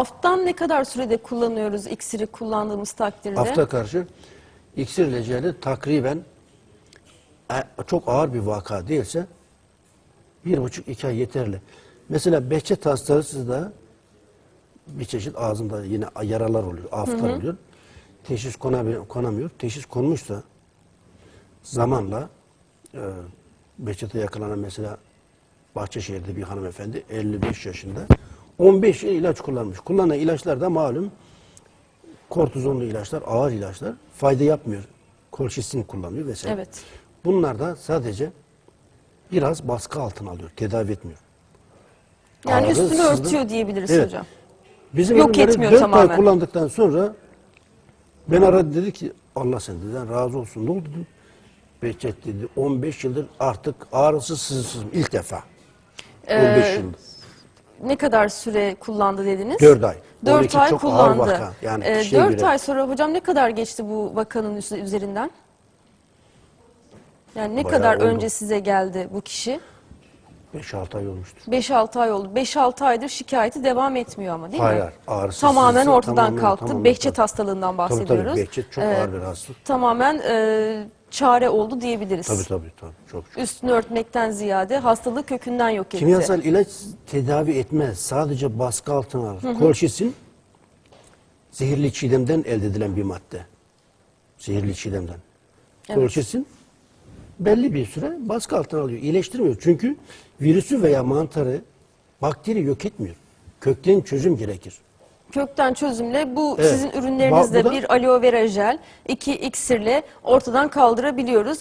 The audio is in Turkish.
Aftan ne kadar sürede kullanıyoruz iksiri kullandığımız takdirde? Hafta karşı iksir ilacıyla takriben e, çok ağır bir vaka değilse bir buçuk iki ay yeterli. Mesela Behçet hastası da bir çeşit ağzında yine yaralar oluyor, aftar oluyor. Teşhis konabi- konamıyor. Teşhis konmuşsa zamanla e, Behçet'e yakalanan mesela Bahçeşehir'de bir hanımefendi 55 yaşında 15 yıl ilaç kullanmış. Kullanılan ilaçlar da malum kortizonlu ilaçlar, ağır ilaçlar fayda yapmıyor. Kolşistin kullanıyor vesaire. Evet. Bunlar da sadece biraz baskı altına alıyor, tedavi etmiyor. Yani Ağrı, üstünü sızı- örtüyor diyebiliriz Evet. hocam. Bizim Yok etmiyor dört tamamen. ay kullandıktan sonra ben aradı dedi ki Allah senden razı olsun. Ne oldu dedim. Behçet dedi 15 yıldır artık ağrısız sızısız ilk defa. Ee, 15 yıldır. Ne kadar süre kullandı dediniz? 4 ay. 4 12 ay çok ağır kullandı. vaka. Yani Ee, kişiye 4 göre. ay sonra hocam ne kadar geçti bu vakanın üz- üzerinden? Yani ne Bayağı kadar oldu. önce size geldi bu kişi? 5-6 ay olmuştur. 5-6 ay oldu. 5-6 aydır şikayeti devam etmiyor ama değil Hayır, mi? hayır. Ağrısız, Tamamen ortadan tamamen- kalktı. tamamen Behçet hastalığından Tabii bahsediyoruz. tabii Behçet çok Ee, ağır bir hastalık. Tamamen e, çare oldu diyebiliriz. Tabii tabii tabii. Çok çok. Üstünü örtmekten ziyade hastalığı kökünden yok etti. Kimyasal ilaç tedavi etmez. Sadece baskı altına alır. Kolşisin zehirli çiğdemden elde edilen bir madde. Zehirli çiğdemden. Evet. Kolşisin belli bir süre baskı altına alıyor. İyileştirmiyor. Çünkü virüsü veya mantarı bakteri yok etmiyor. Kökten çözüm gerekir. Kökten çözümle bu Evet. sizin ürünlerinizde Ba- bu da- bir aloe vera jel, iki iksirle ortadan kaldırabiliyoruz.